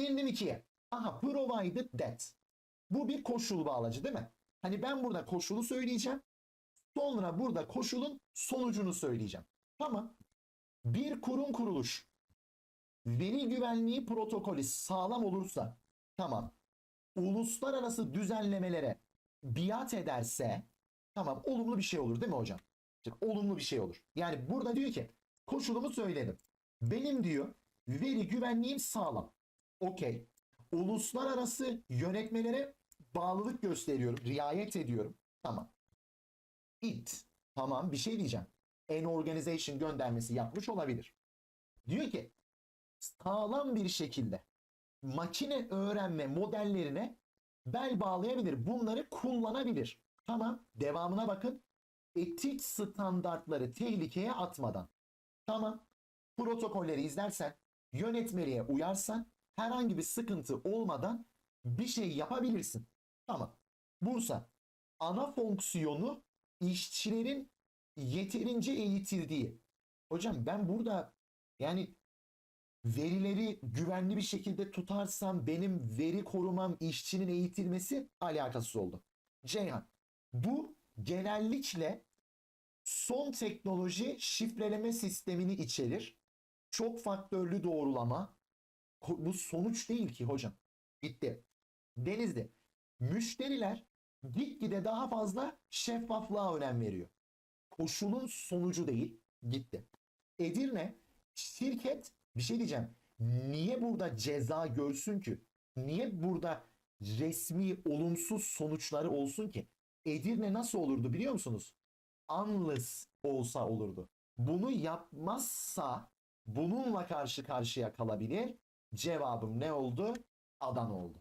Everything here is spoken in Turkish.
İndim 2'ye. Aha provided that. Bu bir koşul bağlacı değil mi? Hani ben burada koşulu söyleyeceğim. Sonra burada koşulun sonucunu söyleyeceğim. Tamam. Bir kurum kuruluş veri güvenliği protokolü sağlam olursa tamam. Uluslararası düzenlemelere biat ederse tamam olumlu bir şey olur değil mi hocam? İşte olumlu bir şey olur. Yani burada diyor ki koşulumu söyledim. Benim diyor veri güvenliğim sağlam. Okey. Uluslararası yönetmelere bağlılık gösteriyorum. Riayet ediyorum. Tamam. It. Tamam bir şey diyeceğim. An organization göndermesi yapmış olabilir. Diyor ki sağlam bir şekilde makine öğrenme modellerine bel bağlayabilir. Bunları kullanabilir. Tamam. Devamına bakın. Etik standartları tehlikeye atmadan. Tamam. Protokolleri izlersen, yönetmeliğe uyarsan, herhangi bir sıkıntı olmadan bir şey yapabilirsin. Tamam. Bursa ana fonksiyonu işçilerin yeterince eğitildiği. Hocam ben burada yani verileri güvenli bir şekilde tutarsam benim veri korumam işçinin eğitilmesi alakasız oldu. Ceyhan bu genellikle son teknoloji şifreleme sistemini içerir. Çok faktörlü doğrulama. Bu sonuç değil ki hocam. Bitti. Denizli. Müşteriler gitgide daha fazla şeffaflığa önem veriyor. Koşulun sonucu değil. Gitti. Edirne şirket bir şey diyeceğim. Niye burada ceza görsün ki? Niye burada resmi olumsuz sonuçları olsun ki? Edirne nasıl olurdu biliyor musunuz? Unless olsa olurdu. Bunu yapmazsa bununla karşı karşıya kalabilir. Cevabım ne oldu? Adana oldu.